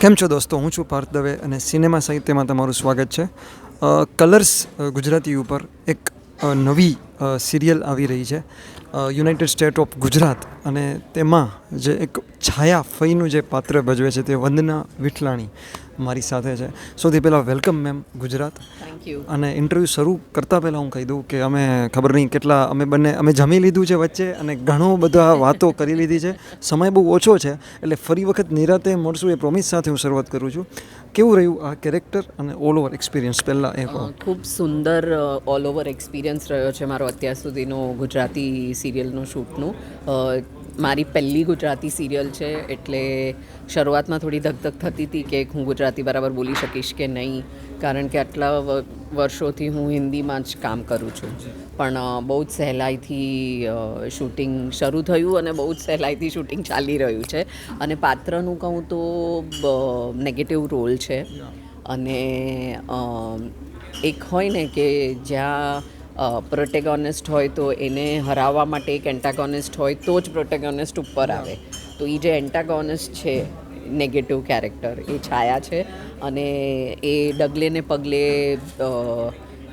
કેમ છો દોસ્તો? હું છું પાર્થ દવે અને સિનેમા સાહિત્યમાં તમારું સ્વાગત છે. કલર્સ ગુજરાતી ઉપર એક નવી સિરિયલ આવી રહી છે. યુનાઇટેડ સ્ટેટ ઓફ ગુજરાત અને તેમાં જે એક છાયા ફઈનું જે પાત્ર ભજવે છે તે વંદના વિઠલાણી. મારી સાથે છે. સૌથી પહેલાં welcome ma'am Gujarat. Thank you અને ઇન્ટરવ્યૂ શરૂ કરતાં પહેલાં હું કહી દઉં કે અમે ખબર નહીં કેટલા અમે બંને અમે જમી લીધું છે વચ્ચે અને ઘણો બધા વાતો કરી લીધી છે. સમય બહુ ઓછો છે એટલે ફરી વખત નિરાતે મળશું એ પ્રોમિસ સાથે હું શરૂઆત કરું છું. કેવું રહ્યું આ કેરેક્ટર અને ઓલ ઓવર એક્સપિરિયન્સ પહેલાં એ ખૂબ સુંદર ઓલ ઓવર એક્સપિરિયન્સ રહ્યો છે મારો અત્યાર સુધીનો ગુજરાતી સિરિયલનો શૂટનું મારી પહેલી ગુજરાતી સિરિયલ છે એટલે શરૂઆતમાં થોડી ધકધક થતી હતી કે હું ગુજરાતી બરાબર બોલી શકીશ કે નહીં, કારણ કે આટલા વર્ષોથી હું હિન્દીમાં જ કામ કરું છું. પણ બહુ જ સહેલાઈથી શૂટિંગ શરૂ થયું અને બહુ જ સહેલાઈથી શૂટિંગ ચાલી રહ્યું છે. અને પાત્રનું કહું તો નેગેટિવ રોલ છે. અને એક હોય ને કે જ્યાં પ્રોટેગોનિસ્ટ હોય તો એને હરાવવા માટે એક એન્ટાગોનિસ્ટ હોય તો જ પ્રોટેગોનિસ્ટ ઉપર આવે. તો એ જે એન્ટાગોનિસ્ટ છે નેગેટિવ કેરેક્ટર એ છાયા છે અને એ ડગલે ને પગલે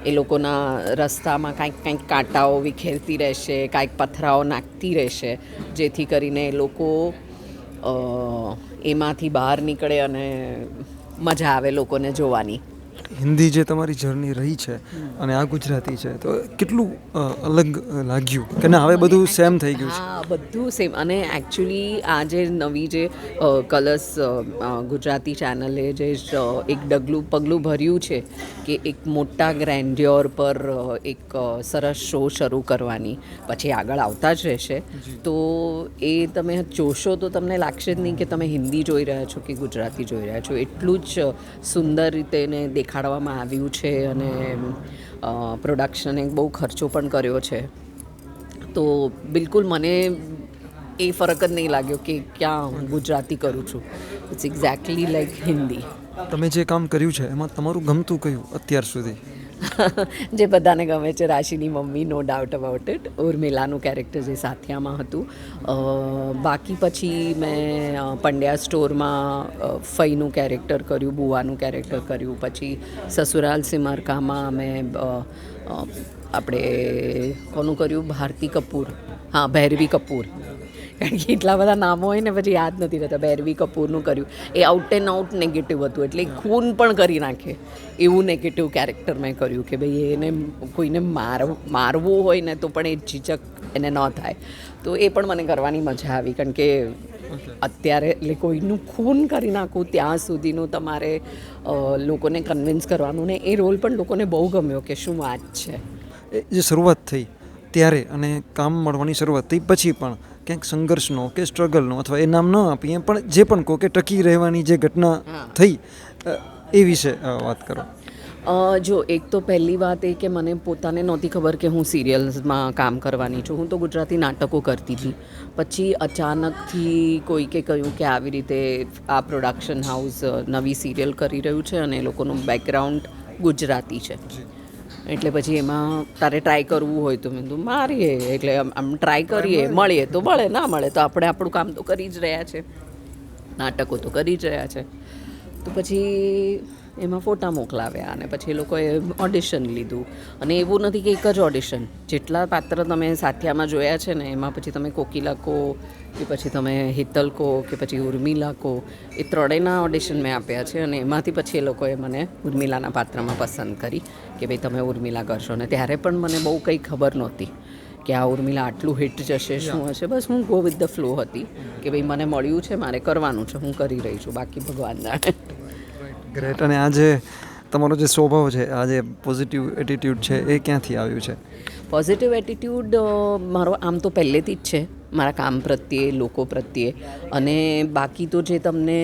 એ લોકોના રસ્તામાં કાંઈક કાંઈક કાંટાઓ વિખેરતી રહેશે, કાંઈક પથરાઓ નાખતી રહેશે, જેથી કરીને એ લોકો એમાંથી બહાર નીકળે અને મજા આવે લોકોને જોવાની. હિન્દી જે તમારી જર્ની રહી છે અને આ ગુજરાતી છે તો કેટલું અલગ લાગ્યું કે ના હવે બધું સેમ થઈ ગયું છે? બધું સેમ અને એકચ્યુઅલી આ જે નવી જે કલર્સ ગુજરાતી ચેનલે જે એક ડગલું પગલું ભર્યું છે કે એક મોટા ગ્રેન્ડ્યોર પર એક સરસ શો શરૂ કરવાની પછી આગળ આવતા જ રહેશે. તો એ તમે જોશો તો તમને લાગશે જ નહીં કે તમે હિન્દી જોઈ રહ્યા છો કે ગુજરાતી જોઈ રહ્યા છો. એટલું જ સુંદર રીતે એને દેખાડવામાં આવ્યું છે અને પ્રોડક્શને બહુ ખર્ચો પણ કર્યો છે. તો બિલકુલ મને એ ફરક જ નહીં લાગ્યો કે ક્યાં હું ગુજરાતી કરું છું. ઇટ્સ એક્ઝેક્ટલી લાઈક હિન્દી તમે જે કામ કર્યું છે, એમાં તમારું ગમતું કયું અત્યાર સુધી? જે બધાને ગમે છે, રાશિની mummy no doubt about it ઉર્મિલાનું character જે સાથિયામાં હતું. બાકી પછી મેં પંડ્યા સ્ટોરમાં ફઈનું કેરેક્ટર કર્યું બુવાનું કેરેક્ટર કર્યું. પછી સસુરાલ સિમરકામાં મેં આપણે કોનું કર્યું? ભારતી કપૂર. હા, ભૈરવી કપૂર. કારણ કે એટલા બધા નામો હોય ને પછી યાદ નથી રહેતા. ભૈરવી કપૂરનું કર્યું. એ આઉટ એન્ડ આઉટ નેગેટિવ હતું. એટલે ખૂન પણ કરી નાખે. એવું નેગેટિવ કેરેક્ટર મેં કર્યું કે ભાઈ એને કોઈને માર મારવું હોય ને તો પણ એ ઝીઝક એને ન થાય. તો એ પણ મને કરવાની મજા આવી. કારણ કે અત્યારે એટલે કોઈનું ખૂન કરી નાખું ત્યાં સુધીનું તમારે લોકોને કન્વિન્સ કરવાનું ને એ રોલ પણ લોકોને બહુ ગમ્યો કે શું વાત છે. જે શરૂઆત થઈ ત્યારે અને કામ મળવાની શરૂઆત થઈ પછી પણ ક્યાંક સંઘર્ષનો કે સ્ટ્રગલનો અથવા એ નામ ન આપીએ પણ જે પણ કહો કે ટકી રહેવાની જે ઘટના થઈ એ વિશે વાત કરો. જો એક તો પહેલી વાત એ કે મને પોતાને નહોતી ખબર કે હું સિરિયલ્સમાં કામ કરવાની છું. હું તો ગુજરાતી નાટકો કરતી હતી. પછી અચાનકથી કોઈકે કહ્યું કે આવી રીતે આ પ્રોડક્શન હાઉસ નવી સિરિયલ કરી રહ્યું છે અને એ લોકોનું બેકગ્રાઉન્ડ ગુજરાતી છે. એટલે પછી એમાં તારે ટ્રાય કરવું હોય તો મેં કીધું, મારીએ. એટલે આમ ટ્રાય કરીએ, મળીએ તો મળે, ના મળે તો આપણે આપણું કામ તો કરી જ રહ્યા છે. નાટકો તો કરી જ રહ્યા છે. તો પછી એમાં ફોટા મોકલાવ્યા અને પછી એ લોકોએ ઓડિશન લીધું. અને એવું નથી કે એક જ ઓડિશન જેટલા પાત્ર તમે સાથિયામાં જોયા છે ને એમાં પછી તમે કોકિલા કહો કે પછી તમે હિતલ કહો કે પછી ઉર્મિલા કહો એ ત્રણેયના ઓડિશન મેં આપ્યા છે અને એમાંથી પછી એ લોકોએ મને ઉર્મિલાના પાત્રમાં પસંદ કરી કે ભાઈ તમે ઉર્મિલા કરશો. ને ત્યારે પણ મને બહુ કંઈ ખબર નહોતી કે આ ઉર્મિલા આટલું હિટ જશે શું હશે. બસ હું ગો વિથ ધ ફ્લો હતી કે ભાઈ મને મળ્યું છે મારે કરવાનું છે હું કરી રહી છું બાકી ભગવાન જાણે. ગ્રેટ અને આ જે તમારો જે સ્વભાવ છે, આ જે પોઝિટિવ એટીટ્યૂડ છે, એ ક્યાંથી આવ્યું છે? પોઝિટિવ એટીટ્યૂડ મારો આમ તો પહેલેથી જ છે, મારા કામ પ્રત્યે, લોકો પ્રત્યે. અને બાકી તો જે તમને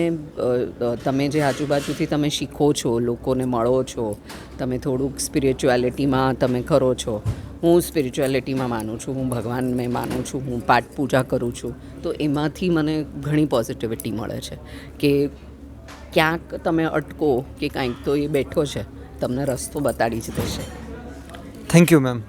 તમે જે આજુબાજુથી તમે શીખો છો, લોકોને મળો છો, તમે થોડુંક સ્પિરિચ્યુઆલિટીમાં તમે કરો છો, હું સ્પિરિચ્યુઆલિટીમાં માનું છું, હું ભગવાનને માનું છું, હું પાઠ પૂજા કરું છું, તો એમાંથી મને ઘણી પોઝિટિવિટી મળે છે કે ક્યાંક તમે અટકો કે કાંઈક તો એ બેઠો છે, તમને રસ્તો બતાડી જ દેશે. Thank you ma'am